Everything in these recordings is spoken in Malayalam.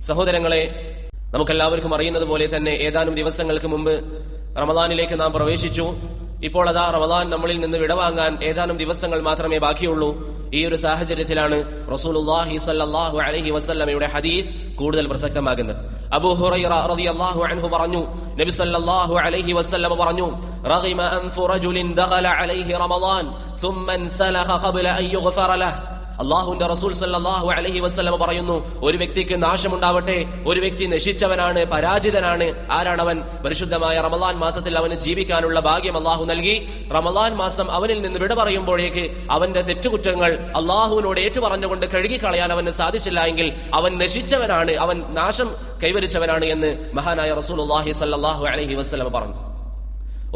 സഹോദരങ്ങളെ നമുക്കെല്ലാവർക്കും അറിയുന്നത് പോലെ തന്നെ ഏതാനും ദിവസങ്ങൾക്ക് മുമ്പ് റമദാനിലേക്ക് നാം പ്രവേശിച്ചു ഇപ്പോൾ അതാ റമദാൻ നമ്മളിൽ നിന്ന് വിടവാങ്ങാൻ ഏതാനും ദിവസങ്ങൾ മാത്രമേ ബാക്കിയുള്ളൂ ഈ ഒരു സാഹചര്യത്തിലാണ് റസൂലുള്ളാഹി സ്വല്ലല്ലാഹു അലൈഹി വസല്ലമയുടെ ഹദീസ് കൂടുതൽ പ്രസക്തമാകുന്നത് അബൂ ഹുറൈറ റളിയല്ലാഹു അൻഹു പറഞ്ഞു നബി സല്ലല്ലാഹു അലൈഹി വസല്ലമ പറഞ്ഞു റഗിമ അൻഫു റജുലിൻ ദഖല അലൈഹി റമദാൻ ثم انسلخ قبل ان يغفر له അള്ളാഹുന്റെ റസൂൽ സല്ലാഹു അലഹി വസ്ലമ പറയുന്നു ഒരു വ്യക്തിക്ക് നാശമുണ്ടാവട്ടെ ഒരു വ്യക്തി നശിച്ചവനാണ് പരാജിതനാണ് ആരാണവൻ? പരിശുദ്ധമായ റമദാൻ മാസത്തിൽ അവന് ജീവിക്കാനുള്ള ഭാഗ്യം അള്ളാഹു നൽകി. റമദാൻ മാസം അവനിൽ നിന്ന് വിട പറയുമ്പോഴേക്ക് അവന്റെ തെറ്റുകുറ്റങ്ങൾ അള്ളാഹുവിനോട് ഏറ്റുപറഞ്ഞുകൊണ്ട് കഴുകിക്കളയാൻ അവന് സാധിച്ചില്ല എങ്കിൽ അവൻ നശിച്ചവനാണ് അവൻ നാശം കൈവരിച്ചവനാണ് എന്ന് മഹാനായ റസൂൽ അള്ളാഹി സല്ലാഹു അലഹി വസ്ലമ പറഞ്ഞു.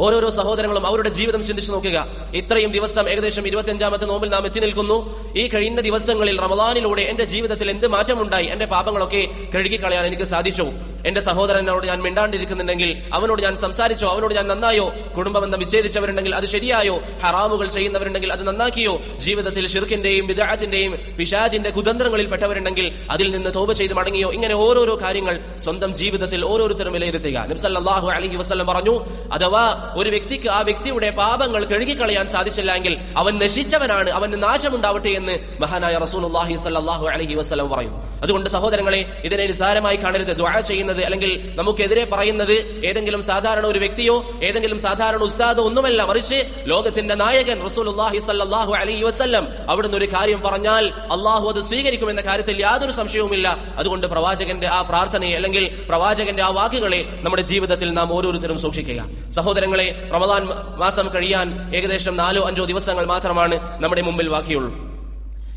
ഓരോരോ സഹോദരങ്ങളും അവരുടെ ജീവിതം ചിന്തിച്ചു നോക്കുക. ഇത്രയും ദിവസം ഏകദേശം ഇരുപത്തിയഞ്ചാമത്തെ നോമ്പിൽ നാം എത്തി നിൽക്കുന്നു. ഈ കഴിഞ്ഞ ദിവസങ്ങളിൽ റമദാനിലൂടെ എന്റെ ജീവിതത്തിൽ എന്ത് മാറ്റമുണ്ടായി? എന്റെ പാപങ്ങളൊക്കെ കഴുകിക്കളയാൻ എനിക്ക് സാധിച്ചു. എന്റെ സഹോദരനോട് ഞാൻ മിണ്ടാണ്ടിരിക്കുന്നുണ്ടെങ്കിൽ അവനോട് ഞാൻ സംസാരിച്ചോ അവനോട് ഞാൻ നന്നായോ? കുടുംബബന്ധം വിച്ഛേദിച്ചവരുണ്ടെങ്കിൽ അത് ശരിയായോ? ഹറാമുകൾ ചെയ്യുന്നവരുണ്ടെങ്കിൽ അത് നന്നാക്കിയോ? ജീവിതത്തിൽ ഷിർക്കിന്റെയും വിദാജിന്റെയും പിശാജിന്റെ കുതന്ത്രങ്ങളിൽ പെട്ടവരുണ്ടെങ്കിൽ അതിൽ നിന്ന് തോപ ചെയ്ത് മടങ്ങിയോ? ഇങ്ങനെ ഓരോരോ കാര്യങ്ങൾ സ്വന്തം ജീവിതത്തിൽ ഓരോരുത്തരും വിലയിരുത്തുക. നബ്സല്ലാഹു അലഹി വസ്ലം പറഞ്ഞു അഥവാ ഒരു വ്യക്തിക്ക് ആ വ്യക്തിയുടെ പാപങ്ങൾ കഴുകിക്കളയാൻ സാധിച്ചില്ല എങ്കിൽ അവൻ നശിച്ചവനാണ് അവന് നാശമുണ്ടാവട്ടെ എന്ന് മഹാനായ റസൂൽ അലഹി വസ്ലം പറയും. അതുകൊണ്ട് സഹോദരങ്ങളെ ഇതിനെ നിസാരമായി കാണരുത്. ദുആ ചെയ്യുന്നത് അല്ലെങ്കിൽ നമുക്കെതിരെ പറയുന്നത് ഏതെങ്കിലും സാധാരണ ഒരു വ്യക്തിയോ ഏതെങ്കിലും സാധാരണ ഉസ്താദോ ഒന്നുമല്ല മറിച്ച് ലോകത്തിന്റെ നായകൻ റസൂലുള്ളാഹി സല്ലാഹു അലൈഹി വസ്ല്ലം അവിടുന്ന് ഒരു കാര്യം പറഞ്ഞാൽ അള്ളാഹു അത് സ്വീകരിക്കും എന്ന കാര്യത്തിൽ യാതൊരു സംശയവുമില്ല. അതുകൊണ്ട് പ്രവാചകന്റെ ആ പ്രാർത്ഥനയെ അല്ലെങ്കിൽ പ്രവാചകന്റെ ആ വാക്കുകളെ നമ്മുടെ ജീവിതത്തിൽ നാം ഓരോരുത്തരും സൂക്ഷിക്കുക. സഹോദരങ്ങളെ റമദാൻ മാസം കഴിയാൻ ഏകദേശം നാലോ അഞ്ചോ ദിവസങ്ങൾ മാത്രമാണ് നമ്മുടെ മുമ്പിൽ ബാക്കിയുള്ളൂ.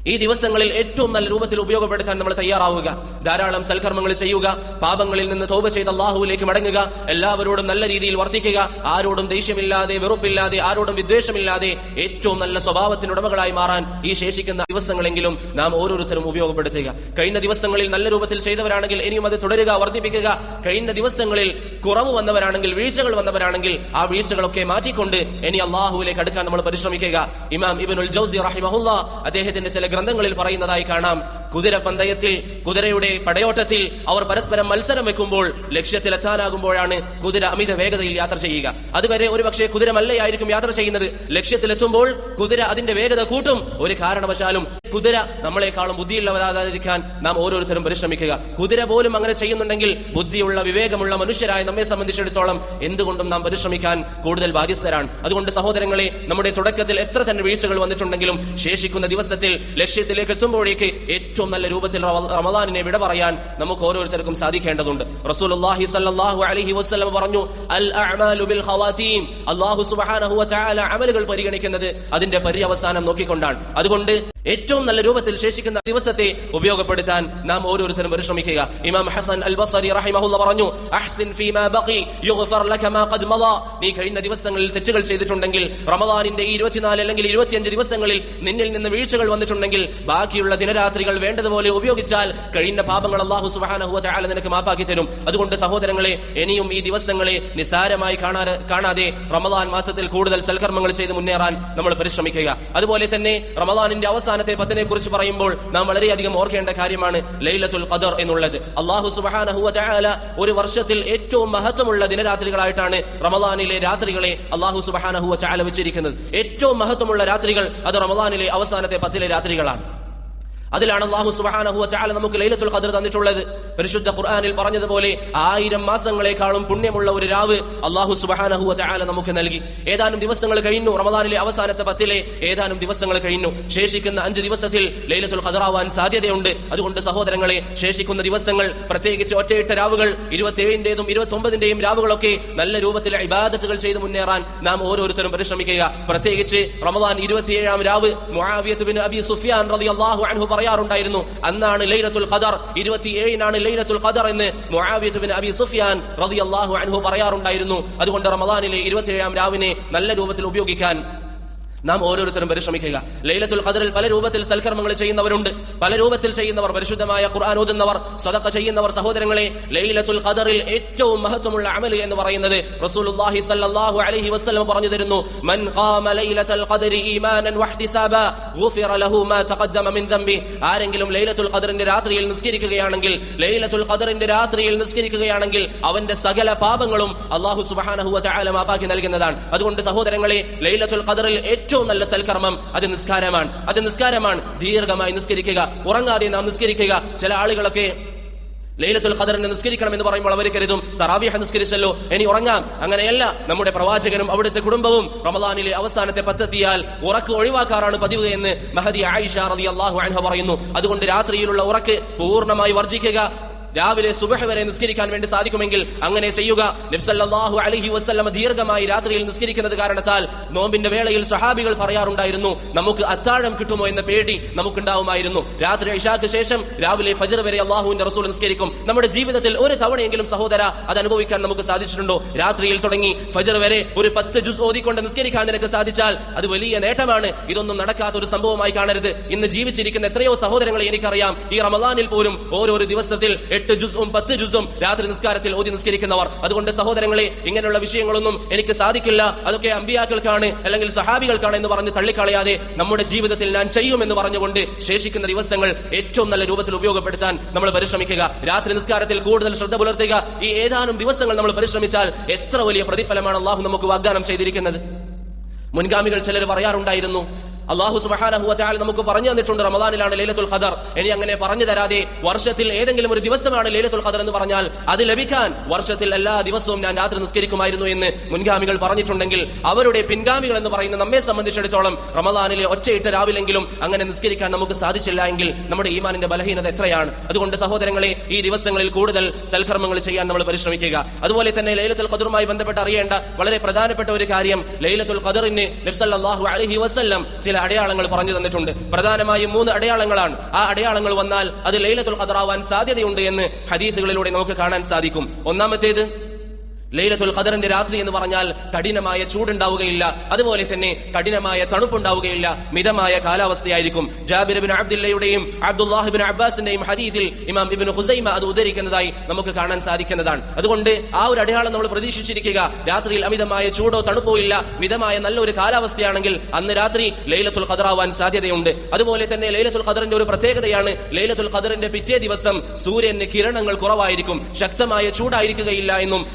ഈ ദിവസങ്ങളിൽ ഏറ്റവും നല്ല രൂപത്തിൽ ഉപയോഗപ്പെടുത്താൻ നമ്മൾ തയ്യാറാവുക. ധാരാളം സൽക്കർമ്മങ്ങൾ ചെയ്യുക. പാപങ്ങളിൽ നിന്ന് തോപ ചെയ്ത് അള്ളാഹുവിലേക്ക് മടങ്ങുക. എല്ലാവരോടും നല്ല രീതിയിൽ വർത്തിക്കുക. ആരോടും ദേഷ്യമില്ലാതെ വെറുപ്പില്ലാതെ ആരോടും വിദ്വേഷമില്ലാതെ ഏറ്റവും നല്ല സ്വഭാവത്തിന് ഉടമകളായി മാറാൻ ഈ ശേഷിക്കുന്ന ദിവസങ്ങളെങ്കിലും നാം ഓരോരുത്തരും ഉപയോഗപ്പെടുത്തുക. കഴിഞ്ഞ ദിവസങ്ങളിൽ നല്ല രൂപത്തിൽ ചെയ്തവരാണെങ്കിൽ ഇനിയും അത് തുടരുക വർദ്ധിപ്പിക്കുക. കഴിഞ്ഞ ദിവസങ്ങളിൽ കുറവ് വന്നവരാണെങ്കിൽ വീഴ്ചകൾ വന്നവരാണെങ്കിൽ ആ വീഴ്ചകളൊക്കെ മാറ്റിക്കൊണ്ട് ഇനി അള്ളാഹുവിലേക്ക് അടുക്കാൻ നമ്മൾ പരിശ്രമിക്കുക. ഇമാം ഇബിനുൽ ജൗസി റഹിമഹുല്ല അദ്ദേഹത്തിന്റെ ചില ഗ്രന്ഥങ്ങളിൽ പറയുന്നതായി കാണാം. കുതിര പന്തയത്തിൽ കുതിരയുടെ പടയോട്ടത്തിൽ അവർ പരസ്പരം മത്സരം വെക്കുമ്പോൾ ലക്ഷ്യത്തിലെത്താനാകുമ്പോഴാണ് കുതിര അമിത വേഗതയിൽ യാത്ര ചെയ്യുക. അതുവരെ ഒരുപക്ഷെ കുതിര മല്ലയായിരിക്കും യാത്ര ചെയ്യുന്നത്. ലക്ഷ്യത്തിലെത്തുമ്പോൾ കുതിര അതിന്റെ വേഗത കൂട്ടും. ഒരു കാരണവശാലും കുതിര നമ്മളെക്കാളും ബുദ്ധിയുള്ളവരാകാതിരിക്കാൻ നാം ഓരോരുത്തരും പരിശ്രമിക്കുക. കുതിര പോലും അങ്ങനെ ചെയ്യുന്നുണ്ടെങ്കിൽ ബുദ്ധിയുള്ള വിവേകമുള്ള മനുഷ്യരായ നമ്മെ സംബന്ധിച്ചിടത്തോളം എന്തുകൊണ്ടും നാം പരിശ്രമിക്കാൻ കൂടുതൽ ബാധ്യസ്ഥരാണ്. അതുകൊണ്ട് സഹോദരങ്ങളെ നമ്മുടെ തുടക്കത്തിൽ എത്ര തന്നെ വീഴ്ചകൾ വന്നിട്ടുണ്ടെങ്കിലും ശേഷിക്കുന്ന ദിവസത്തിൽ ലക്ഷ്യത്തിലേക്ക് എത്തുമ്പോഴേക്ക് ഏറ്റവും നല്ല രൂപത്തിൽ റമ- റമദാനിനെ വിട പറയാൻ നമുക്ക് ഓരോരുത്തർക്കും സാധിക്കേണ്ടതുണ്ട്. റസൂലുള്ളാഹി സല്ലല്ലാഹു അലൈഹി വസല്ലം പറഞ്ഞു അൽ അഅമാലു ബിൽ അല്ലാഹു സുബ്ഹാനഹു അമലുകൾ പരിഗണിക്കുന്നത് അതിന്റെ പര്യവസാനം നോക്കിക്കൊണ്ടാണ്. അതുകൊണ്ട് ഏറ്റവും നല്ല രൂപത്തിൽ ശേഷിക്കുന്ന ദിവസത്തെ ഉപയോഗപ്പെടുത്താൻ നാം ഓരോരുത്തരും പരിശ്രമിക്കുക. ഇമാം ഹസൻ അൽ ബസരി പറഞ്ഞു അഹ്സിൻ ഫീമാ ബഖി ലക മാ ഖദ് മദാ. നീ കഴിഞ്ഞ ദിവസങ്ങളിൽ തെറ്റുകൾ ചെയ്തിട്ടുണ്ടെങ്കിൽ റമദാനിന്റെ ഈ 24 അല്ലെങ്കിൽ 25 ദിവസങ്ങളിൽ നിന്നിൽ നിന്ന് വീഴ്ചകൾ വന്നിട്ടുണ്ടെങ്കിൽ ബാക്കിയുള്ള ദിനരാത്രികൾ വേണ്ടതുപോലെ ഉപയോഗിച്ചാൽ കഴിഞ്ഞ പാപങ്ങൾ അല്ലാഹു സുബ്ഹാനഹു വ തആല നിനക്ക് മാപ്പാക്കി തരും. അതുകൊണ്ട് സഹോദരങ്ങളെ ഇനിയും ഈ ദിവസങ്ങളെ നിസാരമായി കാണാതെ റമദാൻ മാസത്തിൽ കൂടുതൽ സൽക്കർമ്മങ്ങൾ ചെയ്ത് മുന്നേറാൻ നമ്മൾ പരിശ്രമിക്കുക. അതുപോലെ തന്നെ റമദാനിന്റെ അവസാനത്തെ പത്തിനെ കുറിച്ച് പറയുമ്പോൾ നാം വളരെയധികം ഓർക്കേണ്ട കാര്യമാണ് ലൈലത്തുൽ ഖദർ എന്നുള്ളത്. അള്ളാഹു സുബ്ഹാനഹു വ തആല ഒരു വർഷത്തിൽ ഏറ്റവും മഹത്വമുള്ള ദിനരാത്രികളായിട്ടാണ് റമദാനിലെ രാത്രികളെ അള്ളാഹു സുബ്ഹാനഹു വ തആല വെച്ചിരിക്കുന്നത്. ഏറ്റവും മഹത്വമുള്ള രാത്രികൾ അത് റമദാനിലെ അവസാനത്തെ പത്തിലെ രാത്രികളാണ്. അതിലാണ് അള്ളാഹു സുബാനഹു തആല നമുക്ക് ലൈലത്തുൽ ഖദർ തന്നിട്ടുള്ളത്. പരിശുദ്ധ ഖുർആനിൽ പറഞ്ഞതുപോലെ ആയിരം മാസങ്ങളെക്കാളും പുണ്യമുള്ള ഒരു രാവ് അള്ളാഹു സുബാനഹു തആല നമുക്ക് നൽകി. ഏതാനും ദിവസങ്ങൾ കഴിഞ്ഞു റമദാനിലെ അവസാനത്തെ പത്തിലെ ഏതാനും ദിവസങ്ങൾ കഴിഞ്ഞു. ശേഷിക്കുന്ന അഞ്ച് ദിവസത്തിൽ ലൈലത്തുൽ ഖദറാവാൻ സാധ്യതയുണ്ട്. അതുകൊണ്ട് സഹോദരങ്ങളെ ശേഷിക്കുന്ന ദിവസങ്ങൾ പ്രത്യേകിച്ച് ഒറ്റയിട്ട രാവുകൾ ഇരുപത്തിയേഴിന്റേതും ഇരുപത്തി ഒമ്പതിന്റെയും രാവുകളൊക്കെ നല്ല രൂപത്തിൽ ഇബാദത്തുകൾ ചെയ്ത് മുന്നേറാൻ നാം ഓരോരുത്തരും പരിശ്രമിക്കുക. പ്രത്യേകിച്ച് റമദാൻ ഇരുപത്തിയേഴാം രാവ് മുആവിയത്ത് ബിൻ അബി സുഫിയാൻ റളിയല്ലാഹു അൻഹു പറയാറുണ്ടായിരുന്നു. അന്നാണ് ലൈലത്തുൽ ഖദർ ഇരുപത്തിയേഴിനാണ് ലൈലത്തുൽ ഖദർ എന്ന് അബി സുഫിയാൻ റളിയല്ലാഹു അൻഹു പറയാറുണ്ടായിരുന്നു. അതുകൊണ്ട് റമദാനിലെ ഇരുപത്തിയേഴാം രാവിനെ നല്ല രൂപത്തിൽ ഉപയോഗിക്കാൻ നാം ഓരോരുത്തരും പരിശ്രമിക്കുക. ലൈലത്തുൽ ഖദറിൽ പല രൂപത്തിൽ സൽക്കർമ്മങ്ങൾ ചെയ്യുന്നവരുണ്ട്. പല രൂപത്തിൽ ചെയ്യുന്നവർ പരിശുദ്ധമായ ഖുർആൻ ഓതുന്നവർ സദഖ ചെയ്യുന്നവർ സഹോദരങ്ങളെ ലൈലത്തുൽ ഖദറിൽ ഏറ്റവും മഹത്വമുള്ള അമൽ എന്ന് പറയുന്നത് റസൂലുള്ളാഹി സല്ലല്ലാഹു അലൈഹി വസല്ലം പറഞ്ഞു തരുന്നു. മൻ ഖാമ ലൈലത്തുൽ ഖദരി ഈമാനൻ വഹ്തിസാബ ഗുഫിറ ലഹു മാ തഖദ്ദമ മിൻ ദംബി. ആരെങ്കിലും ലൈലത്തുൽ ഖദറിന്റെ രാത്രിയിൽ നിസ്കരിക്കുകയാണെങ്കിൽ ലൈലത്തുൽ ഖദറിന്റെ രാത്രിയിൽ നിസ്കരിക്കുകയാണെങ്കിൽ അവന്റെ സകല പാപങ്ങളും അല്ലാഹു സുബ്ഹാനഹു വ തആല മാപ്പാക്കി നൽകുന്നതാണ്. അതുകൊണ്ട് സഹോദരങ്ങളെ ലൈലത്തുൽ ഖദറിൽ നല്ല സൽക്കർമ്മം അത് നിസ്കാരമാണ്. അത് നിസ്കാരമാണ്. ദീർഘമായി നിസ്കരിക്കുക. ഉറങ്ങാതെ നാം നിസ്കരിക്കുക. ചില ആളുകളൊക്കെ ലൈലത്തുൽ ഖദറിനെ നിസ്കരിക്കണം എന്ന് പറയുമ്പോൾ അവർ കരുതും തറാവിഹ നിസ്കരിച്ചല്ലോ ഇനി ഉറങ്ങാം. അങ്ങനെയല്ല നമ്മുടെ പ്രവാചകനും അവിടുത്തെ കുടുംബവും റമദാനിലെ അവസാനത്തെ പത്തെത്തിയാൽ ഉറക്ക് ഒഴിവാക്കാറാണ് പതിവ് എന്ന് മഹദി ആയിഷ റളിയല്ലാഹു അൻഹ പറയുന്നു. അതുകൊണ്ട് രാത്രിയിലുള്ള ഉറക്ക് പൂർണമായി വർജിക്കുക രാവിലെ സുബഹ് വരെ നിസ്കരിക്കാൻ വേണ്ടി സാധിക്കുമെങ്കിൽ അങ്ങനെ ചെയ്യുക. നബ്സല്ലാഹു അലഹി വസ്ലമ ദീർഘമായി രാത്രിയിൽ നിസ്കരിക്കുന്നത് കാരണത്താൽ നോമ്പിന്റെ വേളയിൽ സഹാബികൾ പറയാറുണ്ടായിരുന്നു നമുക്ക് അത്താഴം കിട്ടുമോ എന്ന പേടി നമുക്കുണ്ടാവുമായിരുന്നു. രാത്രി ഇഷാക്ക് ശേഷം രാവിലെ ഫജർ വരെ അള്ളാഹുവിന്റെ റസൂൽ നിസ്കരിക്കും. നമ്മുടെ ജീവിതത്തിൽ ഒരു തവണയെങ്കിലും സഹോദര അത് അനുഭവിക്കാൻ നമുക്ക് സാധിച്ചിട്ടുണ്ടോ? രാത്രിയിൽ തുടങ്ങി ഫജർ വരെ ഒരു പത്ത് ജുസ് ഓതിക്കൊണ്ട് നിസ്കരിക്കാൻ നിനക്ക് സാധിച്ചാൽ അത് വലിയ നേട്ടമാണ്. ഇതൊന്നും നടക്കാത്ത ഒരു സംഭവമായി കാണരുത്. ഇന്ന് ജീവിച്ചിരിക്കുന്ന എത്രയോ സഹോദരങ്ങളെ എനിക്കറിയാം. ഈ റമദാനിൽ പോലും ഓരോരോ ദിവസത്തിൽ എട്ട് ജുസും പത്ത് ജുസും രാത്രി നിസ്കാരത്തിൽ ഓതി നിസ്കരിക്കുന്നവർ. അതുകൊണ്ട് സഹോദരങ്ങളെ ഇങ്ങനെയുള്ള വിഷയങ്ങളൊന്നും എനിക്ക് സാധിക്കില്ല. അതൊക്കെ അമ്പിയാക്കൾക്കാണ് അല്ലെങ്കിൽ സഹാബികൾക്കാണ് എന്ന് പറഞ്ഞ് തള്ളിക്കളയാതെ നമ്മുടെ ജീവിതത്തിൽ ഞാൻ ചെയ്യുമെന്ന് പറഞ്ഞുകൊണ്ട് ശേഷിക്കുന്ന ദിവസങ്ങൾ ഏറ്റവും നല്ല രൂപത്തിൽ ഉപയോഗപ്പെടുത്താൻ നമ്മൾ പരിശ്രമിക്കുക. രാത്രി നിസ്കാരത്തിൽ കൂടുതൽ ശ്രദ്ധ പുലർത്തുക. ഈ ഏതാനും ദിവസങ്ങൾ നമ്മൾ പരിശ്രമിച്ചാൽ എത്ര വലിയ പ്രതിഫലമാണ് അള്ളാഹു നമുക്ക് വാഗ്ദാനം ചെയ്തിരിക്കുന്നത്? മുൻഗാമികൾ ചിലർ പറയാറുണ്ടായിരുന്നു അള്ളാഹു സുബ്ഹാനഹു വതആല നമുക്ക് പറഞ്ഞു തന്നിട്ടുണ്ട് റമദാനിലാണ് ലൈലത്തുൽ ഖദർ. ഇനി അങ്ങനെ പറഞ്ഞു തരാതെ വർഷത്തിൽ ഏതെങ്കിലും ഒരു ദിവസമാണ് ലൈലത്തുൽ ഖദർ എന്ന് പറഞ്ഞാൽ അത് ലഭിക്കാൻ വർഷത്തിൽ എല്ലാ ദിവസവും ഞാൻ രാത്രി നിസ്കരിക്കുമായിരുന്നു എന്ന് മുൻഗാമികൾ പറഞ്ഞിട്ടുണ്ടെങ്കിൽ അവരുടെ പിൻഗാമികൾ എന്ന് പറയുന്ന നമ്മെ സംബന്ധിച്ചിടത്തോളം റമദാനിലെ ഒറ്റയിട്ട രാവിലെങ്കിലും അങ്ങനെ നിസ്കരിക്കാൻ നമുക്ക് സാധിച്ചില്ല എങ്കിൽ നമ്മുടെ ഈമാനിന്റെ ബലഹീനത എത്രയാണ്? അതുകൊണ്ട് സഹോദരങ്ങളെ ഈ ദിവസങ്ങളിൽ കൂടുതൽ സൽക്കർമ്മങ്ങൾ ചെയ്യാൻ നമ്മൾ പരിശ്രമിക്കുക. അതുപോലെ തന്നെ ലൈലത്തുൽ ഖദറുമായി ബന്ധപ്പെട്ട് അറിയേണ്ട വളരെ പ്രധാനപ്പെട്ട ഒരു കാര്യം ലൈലത്തുൽ ഖദറിന് നബ്സല്ലാഹു അലഹി വസല്ലം ചില അടയാളങ്ങൾ പറഞ്ഞു തന്നിട്ടുണ്ട്. പ്രധാനമായും മൂന്ന് അടയാളങ്ങളാണ്. ആ അടയാളങ്ങൾ വന്നാൽ അത് ലൈലത്തുൽ ഖദറാവാൻ സാധ്യതയുണ്ട് എന്ന് ഹദീസുകളിലൂടെ നമുക്ക് കാണാൻ സാധിക്കും. ഒന്നാമത്തേത് ലൈലത്തുൽ ഖദറിന്റെ രാത്രി എന്ന് പറഞ്ഞാൽ കഠിനമായ ചൂടുണ്ടാവുകയില്ല. അതുപോലെ തന്നെ കഠിനമായ തണുപ്പുണ്ടാവുകയില്ല. മിതമായ കാലാവസ്ഥയായിരിക്കും. ജാബിർ ബിൻ അബ്ദുല്ലയുടെയും അബ്ദുല്ലാഹിബിൻ അബ്ബാസിന്റെയും ഹദീസിൽ ഇമാം ഇബിൻ ഹുസൈമ അത് ഉദ്ധരിക്കുന്നതായി നമുക്ക് കാണാൻ സാധിക്കുന്നതാണ്. അതുകൊണ്ട് ആ ഒരു അടയാളം നമ്മൾ പ്രതീക്ഷിച്ചിരിക്കുക. രാത്രിയിൽ അമിതമായ ചൂടോ തണുപ്പോ ഇല്ല. മിതമായ നല്ലൊരു കാലാവസ്ഥയാണെങ്കിൽ അന്ന് രാത്രി ലൈലത്തുൽ ഖദറാവാൻ സാധ്യതയുണ്ട്. അതുപോലെ തന്നെ ലൈലത്തുൽ ഖദറിന്റെ ഒരു പ്രത്യേകതയാണ് ലൈലത്തുൽ ഖദറിന്റെ പിറ്റേ ദിവസം സൂര്യന്റെ കിരണങ്ങൾ കുറവായിരിക്കും. ശക്തമായ ചൂടായിരിക്കുകയില്ല എന്നും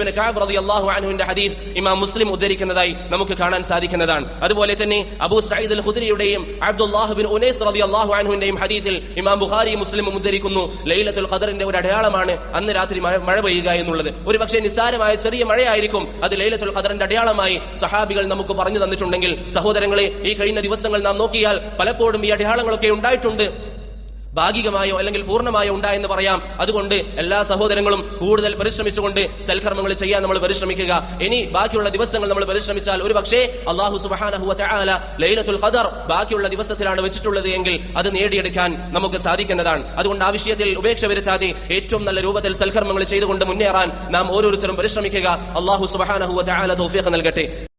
ഉബയ്യ ഇബ്നു കഅബ് റളിയല്ലാഹു അൻഹുവിന്റെ ഹദീസ് ഇമാം മുസ്ലിം ഉദ്ധരിക്കുന്നതായി നമുക്ക് കാണാൻ സാധിക്കുന്നതാണ്. അതുപോലെ തന്നെ അബൂ സഈദ് അൽ ഖുദ്രിയുടെയും അബ്ദുല്ലാഹ് ബിൻ ഉനൈസ് റളിയല്ലാഹു അൻഹുവിന്റെയും ഹദീസിൽ ഇമാം ബുഖാരി മുസ്ലിമും ഉദ്ധരിക്കുന്നു ലൈലത്തുൽ ഖദറിന്റെ ഒരു അടയാളമാണ് അന്ന് രാത്രി മഴ പെയ്യുക എന്നുള്ളത്. ഒരുപക്ഷേ നിസ്സാരമായ ചെറിയ മഴയായിരിക്കും അത് ലൈലത്തുൽ ഖദറിന്റെ അടയാളമായി സഹാബികൾ നമുക്ക് പറഞ്ഞു തന്നിട്ടുണ്ടെങ്കിൽ സഹോദരങ്ങളെ ഈ കഴിഞ്ഞ ദിവസങ്ങൾ നാം നോക്കിയാൽ പലപ്പോഴും ഈ അടയാളങ്ങളൊക്കെ ഉണ്ടായിട്ടുണ്ട്. ഭാഗികമായോ അല്ലെങ്കിൽ പൂർണമായോ ഉണ്ടായെന്ന് പറയാം. അതുകൊണ്ട് എല്ലാ സഹോദരങ്ങളും കൂടുതൽ പരിശ്രമിച്ചുകൊണ്ട് സൽക്കർമ്മങ്ങൾ ചെയ്യാൻ നമ്മൾ പരിശ്രമിക്കുക. ഇനി ബാക്കിയുള്ള ദിവസങ്ങൾ നമ്മൾ പരിശ്രമിച്ചാൽ ഒരു പക്ഷേ അള്ളാഹു സുബാനഹു തആല ലൈലത്തുൽ ഖദർ ബാക്കിയുള്ള ദിവസത്തിലാണ് വെച്ചിട്ടുള്ളത് എങ്കിൽ അത് നേടിയെടുക്കാൻ നമുക്ക് സാധിക്കുന്നതാണ്. അതുകൊണ്ട് ആ വിഷയത്തിൽ ഉപേക്ഷ വരുത്താതെ ഏറ്റവും നല്ല രൂപത്തിൽ സൽക്കർമ്മങ്ങൾ ചെയ്തുകൊണ്ട് മുന്നേറാൻ നാം ഓരോരുത്തരും പരിശ്രമിക്കുക. അള്ളാഹു സുബാനഹു തആല തൗഫീഖ് നൽകട്ടെ.